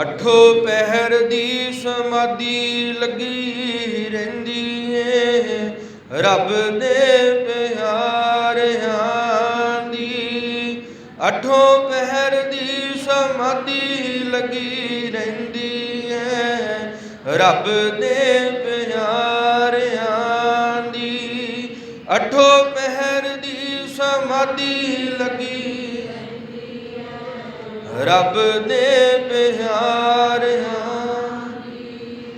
ਅਠੋ ਪਹਿਰ ਦੀ ਸਮਾਧੀ ਲੱਗੀ ਰਹਿੰਦੀ ਏ। ਰੱਬ ਦੇ ਪਿਆਰਿਆਂ ਦੀ ਅਠੋ ਪਹਿਰ ਦੀ ਸਮਾਧੀ ਲੱਗੀ ਰਹਿੰਦੀ ਏ। ਰੱਬ ਦੇ ਅਠੋ ਪਹਿਰ ਦੀ ਸਮਾਧੀ ਲੱਗੀ। ਰੱਬ ਦੇ ਪਿਆਰਿਆਂ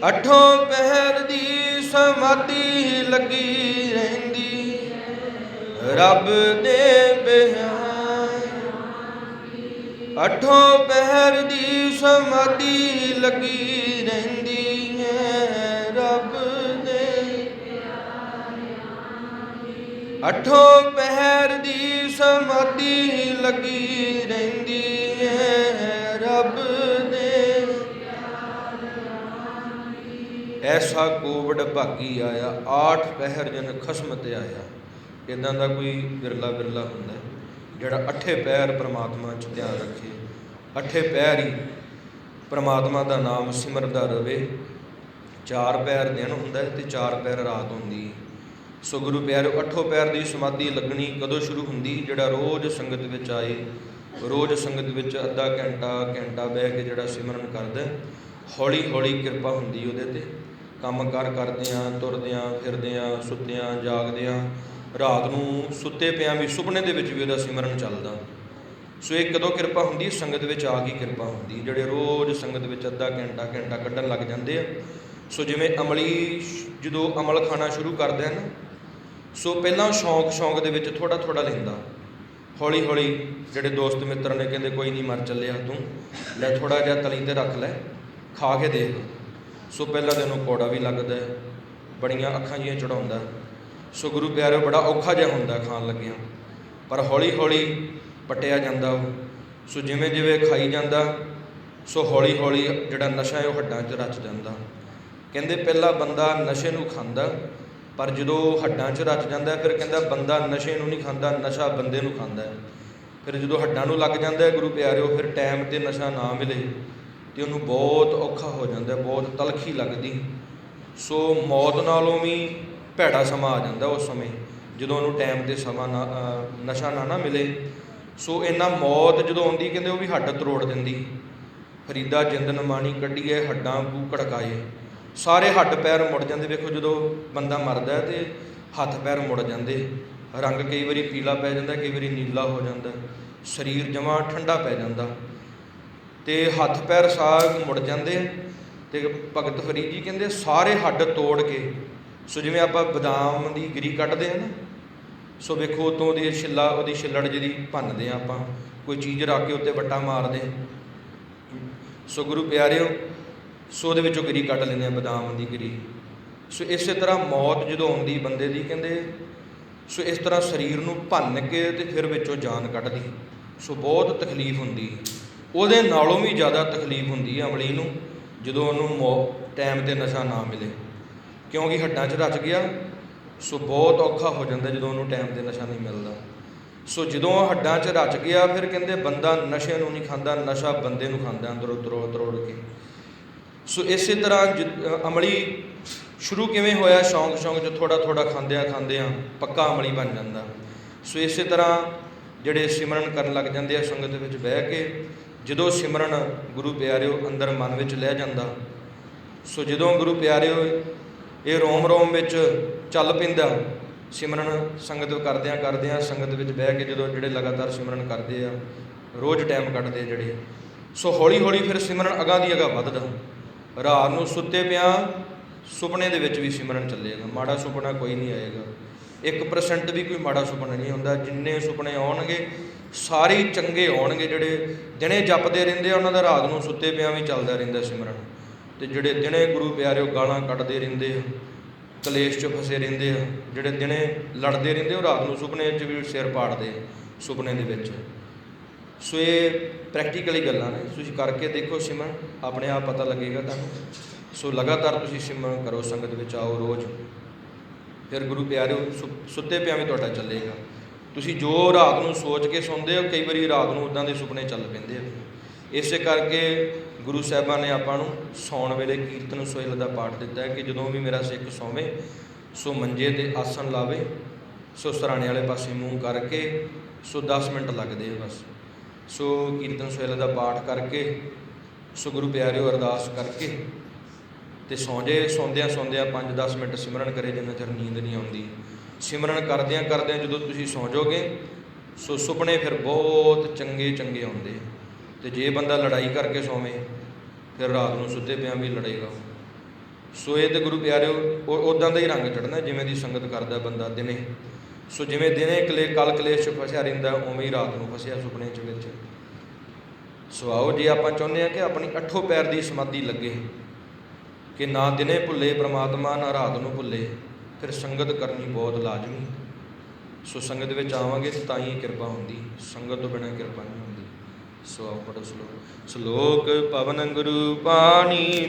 ਅਠੋਂ ਪਹਿਰ ਦੀ ਸਮਾਧੀ ਲੱਗੀ ਰਹਿੰਦੀ। ਰੱਬ ਦੇ ਪਿਆਰ ਅਠੋਂ ਪਹਿਰ ਦੀ ਸਮਾਧੀ ਲੱਗੀ ਅਠੋਂ ਪਹਿਰ ਦੀ ਸਮਾਧੀ ਲੱਗੀ ਰਹਿੰਦੀ ਹੈ ਰੱਬ ਦੇ ਐਸਾ ਕੋਵਿਡ ਭਾਗੀ ਆਇਆ, ਆਠ ਪਹਿਰ ਜਨ ਖਸਮ ਤੇ ਆਇਆ। ਇਦਾਂ ਦਾ ਕੋਈ ਬਿਰਲਾ ਬਿਰਲਾ ਹੁੰਦਾ ਜਿਹੜਾ ਅੱਠੇ ਪੈਰ ਪ੍ਰਮਾਤਮਾ 'ਚ ਧਿਆਨ ਰੱਖੇ। ਅੱਠੇ ਪੈਰ ਹੀ ਪ੍ਰਮਾਤਮਾ ਦਾ ਨਾਮ ਸਿਮਰਦਾ ਰਵੇ। ਚਾਰ ਪੈਰ ਦਿਨ ਹੁੰਦਾ ਹੈ ਤੇ ਚਾਰ ਪੈਰ ਰਾਤ ਹੁੰਦੀ ਹੈ। ਸੋ ਗੁਰੂ ਪਿਆਰਿਓ ਅੱਠੋ ਪੈਰ ਦੀ ਸਮਾਧੀ ਲੱਗਣੀ ਕਦੋਂ ਸ਼ੁਰੂ ਹੁੰਦੀ? ਜਿਹੜਾ ਰੋਜ਼ ਸੰਗਤ ਵਿੱਚ ਆਏ, ਰੋਜ਼ ਸੰਗਤ ਵਿੱਚ ਅੱਧਾ ਘੰਟਾ ਘੰਟਾ ਬਹਿ ਕੇ ਜਿਹੜਾ ਸਿਮਰਨ ਕਰਦਾ ਹੌਲੀ ਹੌਲੀ ਕਿਰਪਾ ਹੁੰਦੀ ਉਹਦੇ ਤੇ। ਕੰਮ ਕਾਰ ਕਰਦਿਆਂ, ਤੁਰਦਿਆਂ, ਫਿਰਦਿਆਂ, ਸੁੱਤਿਆਂ, ਜਾਗਦਿਆਂ, ਰਾਤ ਨੂੰ ਸੁੱਤੇ ਪਿਆਂ ਵੀ ਸੁਪਨੇ ਦੇ ਵਿੱਚ ਵੀ ਉਹਦਾ ਸਿਮਰਨ ਚੱਲਦਾ। ਸੋ ਇਹ ਕਦੋਂ ਕਿਰਪਾ ਹੁੰਦੀ? ਸੰਗਤ ਵਿੱਚ ਆ ਕੇ ਕਿਰਪਾ ਹੁੰਦੀ। ਜਿਹੜੇ ਰੋਜ਼ ਸੰਗਤ ਵਿੱਚ ਅੱਧਾ ਘੰਟਾ ਘੰਟਾ ਕੱਢਣ ਲੱਗ ਜਾਂਦੇ ਆ, ਸੋ ਜਿਵੇਂ ਅਮਲੀ ਜਦੋਂ ਅਮਲ ਖਾਣਾ ਸ਼ੁਰੂ ਕਰਦੇ ਹਨ ਸੋ ਪਹਿਲਾਂ ਸ਼ੌਂਕ ਸ਼ੌਂਕ ਦੇ ਵਿੱਚ ਥੋੜਾ ਥੋੜਾ ਲੈਂਦਾ ਹੌਲੀ ਹੌਲੀ ਜਿਹੜੇ ਦੋਸਤ ਮਿੱਤਰ ਨੇ ਕਹਿੰਦੇ ਕੋਈ ਨਹੀਂ ਮਰ ਚੱਲਿਆ ਤੂੰ। ਲੈ ਥੋੜਾ ਜਿਹਾ ਤਲੀ ਤੇ ਰੱਖ ਲੈ ਖਾ ਕੇ ਦੇਖ। ਸੋ ਪਹਿਲਾਂ ਤੈਨੂੰ ਕੋੜਾ ਵੀ ਲੱਗਦਾ ਹੈ, ਬੜੀਆਂ ਅੱਖਾਂ ਜੀਆਂ ਚੜਾਉਂਦਾ ਸੋ ਗੁਰੂ ਪਿਆਰਿਓ ਬੜਾ ਔਖਾ ਜਿਹਾ ਹੁੰਦਾ ਖਾਣ ਲੱਗਿਆਂ। ਪਰ ਹੌਲੀ ਹੌਲੀ ਪਟਿਆ ਜਾਂਦਾ ਉਹ। ਸੋ ਜਿਵੇਂ ਜਿਵੇਂ ਖਾਈ ਜਾਂਦਾ ਸੋ ਹੌਲੀ ਹੌਲੀ ਜਿਹੜਾ ਨਸ਼ਾ ਹੈ ਉਹ ਹੱਡਾਂ 'ਚ ਰਚ ਜਾਂਦਾ। ਕਹਿੰਦੇ ਪਹਿਲਾਂ ਬੰਦਾ ਨਸ਼ੇ ਨੂੰ ਖਾਂਦਾ ਪਰ ਜਦੋਂ ਹੱਡਾਂ 'ਚ ਰਚ ਜਾਂਦਾ ਫਿਰ ਕਹਿੰਦਾ ਬੰਦਾ ਨਸ਼ੇ ਨੂੰ ਨਹੀਂ ਖਾਂਦਾ ਨਸ਼ਾ ਬੰਦੇ ਨੂੰ ਖਾਂਦਾ ਫਿਰ ਜਦੋਂ ਹੱਡਾਂ ਨੂੰ ਲੱਗ ਜਾਂਦਾ ਹੈ, ਗੁਰੂ ਪਿਆਰਿਓ ਫਿਰ ਟਾਈਮ ਤੇ ਨਸ਼ਾ ਨਾ ਮਿਲੇ ਤੇ ਉਹਨੂੰ ਬਹੁਤ ਔਖਾ ਹੋ ਜਾਂਦਾ ਬਹੁਤ ਤਲਖੀ ਲੱਗਦੀ। ਸੋ ਮੌਤ ਨਾਲੋਂ ਵੀ ਭੈੜਾ ਸਮਾਂ ਆ ਜਾਂਦਾ ਉਸ ਸਮੇਂ ਜਦੋਂ ਉਹਨੂੰ ਟਾਈਮ ਤੇ ਸਮਾਂ ਨਾ ਨਸ਼ਾ ਨਾ ਨਾ ਮਿਲੇ। ਸੋ ਇਹਨਾਂ ਮੌਤ ਜਦੋਂ ਆਉਂਦੀ ਕਹਿੰਦੇ ਉਹ ਵੀ ਹੱਡ ਤਰੋੜ ਦਿੰਦੀ। ਫਰੀਦਾ ਜਿੰਦਨ ਮਾਣੀ ਕੱਢੀਏ ਹੱਡਾਂ ਕੂ ਖੜਕਾਏ। ਸਾਰੇ ਹੱਡ ਪੈਰ ਮੁੜ ਜਾਂਦੇ। ਵੇਖੋ ਜਦੋਂ ਬੰਦਾ ਮਰਦਾ ਹੈ ਤੇ ਹੱਥ ਪੈਰ ਮੁੜ ਜਾਂਦੇ। ਰੰਗ ਕਈ ਵਾਰੀ ਪੀਲਾ ਪੈ ਜਾਂਦਾ, ਕਈ ਵਾਰੀ ਨੀਲਾ ਹੋ ਜਾਂਦਾ। ਸਰੀਰ ਜਮਾਂ ਠੰਡਾ ਪੈ ਜਾਂਦਾ। ਤੇ ਹੱਥ ਪੈਰ ਸਾਗ ਮੁੜ ਜਾਂਦੇ। ਆ ਤੇ ਭਗਤ ਫਰੀਦ ਜੀ ਕਹਿੰਦੇ, ਸਾਰੇ ਹੱਡ ਤੋੜ ਕੇ। ਸੋ ਜਿਵੇਂ ਆਪਾਂ ਬਦਾਮ ਦੀ ਗਿਰੀ ਕੱਢਦੇ ਆ ਨਾ, ਸੋ ਵੇਖੋ ਉਤੋਂ ਦੀ ਛਿੱਲਾ, ਉਹਦੀ ਛਿੱਲੜ ਜਿਹਦੀ ਭੰਨਦੇ ਆ ਆਪਾਂ। ਕੋਈ ਚੀਜ਼ ਰੱਖ ਕੇ ਉੱਤੇ ਵੱਟਾ ਮਾਰਦੇ। ਸੋ ਗੁਰੂ ਪਿਆਰਿਓ ਸੋ ਉਹਦੇ ਵਿੱਚੋਂ ਗਿਰੀ ਕੱਟ ਲੈਂਦੇ ਆ, ਬਦਾਮ ਦੀ ਗਿਰੀ। ਸੋ ਇਸੇ ਤਰ੍ਹਾਂ ਮੌਤ ਜਦੋਂ ਆਉਂਦੀ, ਬੰਦੇ ਦੀ ਕਹਿੰਦੇ, ਸੋ ਇਸ ਤਰ੍ਹਾਂ ਸਰੀਰ ਨੂੰ ਭੰਨ ਕੇ ਤੇ ਫਿਰ ਵਿੱਚੋਂ ਜਾਨ ਕੱਢਦੀ। ਸੋ ਬਹੁਤ ਤਕਲੀਫ ਹੁੰਦੀ। ਉਹਦੇ ਨਾਲੋਂ ਵੀ ਜ਼ਿਆਦਾ ਤਕਲੀਫ ਹੁੰਦੀ ਹੈ ਅਮਲੀ ਨੂੰ, ਜਦੋਂ ਉਹਨੂੰ ਟਾਈਮ ਤੇ ਨਸ਼ਾ ਨਾ ਮਿਲੇ। ਕਿਉਂਕਿ ਹੱਡਾਂ 'ਚ ਰਚ ਗਿਆ, ਸੋ ਬਹੁਤ ਔਖਾ ਹੋ ਜਾਂਦਾ ਜਦੋਂ ਉਹਨੂੰ ਟਾਈਮ ਤੇ ਨਸ਼ਾ ਨਹੀਂ ਮਿਲਦਾ। ਸੋ ਜਦੋਂ ਉਹ ਹੱਡਾਂ 'ਚ ਰਚ ਗਿਆ, ਫਿਰ ਕਹਿੰਦੇ ਬੰਦਾ ਨਸ਼ੇ ਨੂੰ ਨਹੀਂ ਖਾਂਦਾ, ਨਸ਼ਾ ਬੰਦੇ ਨੂੰ ਖਾਂਦਾ ਅੰਦਰੋਂ ਤਰੋੜ ਤਰੋੜ ਕੇ ਸੋ ਇਸੇ ਤਰ੍ਹਾਂ ਜਿ- ਅਮਲੀ ਸ਼ੁਰੂ ਕਿਵੇਂ ਹੋਇਆ? ਸ਼ੌਂਕ ਸ਼ੌਂਕ ਚ ਥੋੜਾ ਥੋੜਾ ਖਾਂਦਿਆਂ ਖਾਂਦਿਆਂ ਪੱਕਾ ਅਮਲੀ ਬਣ ਜਾਂਦਾ। ਸੋ ਇਸੇ ਤਰ੍ਹਾਂ ਜਿਹੜੇ ਸਿਮਰਨ ਕਰਨ ਲੱਗ ਜਾਂਦੇ ਆ ਸੰਗਤ ਵਿੱਚ ਬਹਿ ਕੇ, ਜਦੋਂ ਸਿਮਰਨ ਗੁਰੂ ਪਿਆਰਿਓ ਅੰਦਰ ਮਨ ਵਿੱਚ ਲੈ ਜਾਂਦਾ, ਸੋ ਜਦੋਂ ਗੁਰੂ ਪਿਆਰਿਓ ਇਹ ਰੋਮ ਰੋਮ ਵਿੱਚ ਚੱਲ ਪੈਂਦਾ, ਸਿਮਰਨ ਸੰਗਤ ਕਰਦਿਆਂ ਕਰਦਿਆਂ ਸੰਗਤ ਵਿੱਚ ਬਹਿ ਕੇ ਜਦੋਂ ਜਿਹੜੇ ਲਗਾਤਾਰ ਸਿਮਰਨ ਕਰਦੇ ਆ, ਰੋਜ਼ ਟਾਈਮ ਕੱਢਦੇ ਆ ਜਿਹੜੇ, ਸੋ ਹੌਲੀ ਹੌਲੀ ਫਿਰ ਸਿਮਰਨ ਅਗਾਂ ਦੀ ਅਗਾਂ ਵੱਧਦਾ। ਰਾਤ ਨੂੰ ਸੁੱਤੇ ਪਿਆ, ਸੁਪਨੇ ਦੇ ਵਿੱਚ ਵੀ ਸਿਮਰਨ ਚੱਲੇਗਾ। ਮਾੜਾ ਸੁਪਨਾ ਕੋਈ ਨਹੀਂ ਆਏਗਾ। 1% ਵੀ ਕੋਈ ਮਾੜਾ ਸੁਪਨਾ ਨਹੀਂ ਹੁੰਦਾ। ਜਿੰਨੇ ਸੁਪਨੇ ਆਉਣਗੇ, ਸਾਰੇ ਚੰਗੇ ਆਉਣਗੇ। ਜਿਹੜੇ ਦਿਨੇ ਜਪਦੇ ਰਹਿੰਦੇ ਆ, ਉਹਨਾਂ ਦਾ ਰਾਤ ਨੂੰ ਸੁੱਤੇ ਪਿਆ ਵੀ ਚੱਲਦਾ ਰਹਿੰਦਾ ਸਿਮਰਨ। ਤੇ ਜਿਹੜੇ ਦਿਨੇ ਗੁਰੂ ਪਿਆਰਿਓ ਗਾਲਾਂ ਕੱਢਦੇ ਰਹਿੰਦੇ ਆ, ਕਲੇਸ਼ 'ਚ ਫਸੇ ਰਹਿੰਦੇ ਆ, ਜਿਹੜੇ ਦਿਨੇ ਲੜਦੇ ਰਹਿੰਦੇ ਉਹ ਰਾਤ ਨੂੰ ਸੁਪਨੇ 'ਚ ਵੀ ਸਿਰ ਪਾੜਦੇ ਸੁਪਨੇ ਦੇ ਵਿੱਚ। ਸੋ ਇਹ ਪ੍ਰੈਕਟੀਕਲੀ ਗੱਲਾਂ ਨੇ। ਤੁਸੀਂ ਕਰਕੇ ਦੇਖੋ ਸਿਮਰਨ, ਆਪਣੇ ਆਪ ਪਤਾ ਲੱਗੇਗਾ ਤੁਹਾਨੂੰ। ਸੋ ਲਗਾਤਾਰ ਤੁਸੀਂ ਸਿਮਰਨ ਕਰੋ, ਸੰਗਤ ਵਿੱਚ ਆਓ ਰੋਜ਼। ਫਿਰ ਗੁਰੂ ਪਿਆਰਿਓ, ਸੁ- ਸੁੱਤੇ ਪਿਆਂ ਵੀ ਤੁਹਾਡਾ ਚੱਲੇਗਾ। ਤੁਸੀਂ ਜੋ ਰਾਤ ਨੂੰ ਸੋਚ ਕੇ ਸੌਂਦੇ ਹੋ, ਕਈ ਵਾਰੀ ਰਾਤ ਨੂੰ ਉਦਾਂ ਦੇ ਸੁਪਨੇ ਚੱਲ ਪੈਂਦੇ ਆ। ਇਸੇ ਕਰਕੇ ਗੁਰੂ ਸਾਹਿਬਾਨ ਨੇ ਆਪਾਂ ਨੂੰ ਸੌਣ ਵੇਲੇ ਕੀਰਤਨ ਸੋਹਿਲ ਦਾ ਪਾਠ ਦਿੱਤਾ ਹੈ ਕਿ ਜਦੋਂ ਵੀ ਮੇਰਾ ਸਿੱਖ ਸੌਵੇ, ਸੋ ਮੰਜੇ ਤੇ ਆਸਣ ਲਾਵੇ, ਸੋ ਸਰਾਣੇ ਵਾਲੇ ਪਾਸੇ ਮੂੰਹ ਕਰਕੇ, ਸੋ 10 ਮਿੰਟ ਲੱਗਦੇ ਆ ਬਸ। ਸੋ ਕੀਰਤਨ ਸੋਹਿਲ ਦਾ ਪਾਠ ਕਰਕੇ, ਸੋ ਗੁਰੂ ਪਿਆਰਿਓ ਅਰਦਾਸ ਕਰਕੇ ਤੇ ਸੌਂ ਜੇ ਸੌਂਦਿਆਂ ਸੌਂਦਿਆਂ 5-10 ਮਿੰਟ ਸਿਮਰਨ ਕਰੇ ਜਿੰਨਾ ਚਿਰ ਨੀਂਦ ਨਹੀਂ ਆਉਂਦੀ। ਸਿਮਰਨ ਕਰਦਿਆਂ ਕਰਦਿਆਂ ਜਦੋਂ ਤੁਸੀਂ ਸੌਂ ਜਾਓਗੇ, ਸੋ ਸੁਪਨੇ ਫਿਰ ਬਹੁਤ ਚੰਗੇ ਚੰਗੇ ਆਉਂਦੇ ਆ। ਤੇ ਜੇ ਬੰਦਾ ਲੜਾਈ ਕਰਕੇ ਸੌਵੇਂ, ਫਿਰ ਰਾਤ ਨੂੰ ਸੁੱਤੇ ਪਿਆਂ ਵੀ ਲੜੇਗਾ ਸੋ ਇਹ ਤੇ ਗੁਰੂ ਪਿਆਰਿਓ ਉਦਾਂ ਦਾ ਹੀ ਰੰਗ ਚੜਨਾ ਜਿਵੇਂ ਦੀ ਸੰਗਤ ਕਰਦਾ ਬੰਦਾ ਦਿਨੇ। ਸੋ ਜਿਵੇਂ ਦਿਨੇ ਕਲੇ ਕਲ ਕਲੇਸ਼ 'ਚ ਫਸਿਆ ਰਹਿੰਦਾ, ਉਵੇਂ ਹੀ ਰਾਤ ਨੂੰ ਫਸਿਆ ਸੁਪਨੇ 'ਚ ਵਿੱਚ। ਸੋ ਆਓ ਜੇ, ਆਪਾਂ ਚਾਹੁੰਦੇ ਆ ਕਿ ਆਪਣੀ ਅੱਠੋ ਪੈਰ ਦੀ ਸਮਾਧੀ ਲੱਗੇ। ਕਿ ਨਾ ਦਿਨੇ ਭੁੱਲੇ, ਪ੍ਰਮਾਤਮਾ ਨਾ ਰਾਤ ਨੂੰ ਭੁੱਲੇ, ਫਿਰ ਸੰਗਤ ਕਰਨੀ ਬਹੁਤ ਲਾਜ਼ਮੀ। ਸੋ ਸੰਗਤ ਵਿੱਚ ਆਵਾਂਗੇ ਤਾਂ ਹੀ ਕਿਰਪਾ ਹੁੰਦੀ, ਸੰਗਤ ਤੋਂ ਬਿਨਾਂ ਕਿਰਪਾ ਨਹੀਂ ਹੁੰਦੀ। ਸੋ ਆਓ ਪੜੋ ਸ਼ਲੋਕ। ਸ਼ਲੋਕ, ਪਵਨ ਗੁਰੂ ਪਾਣੀ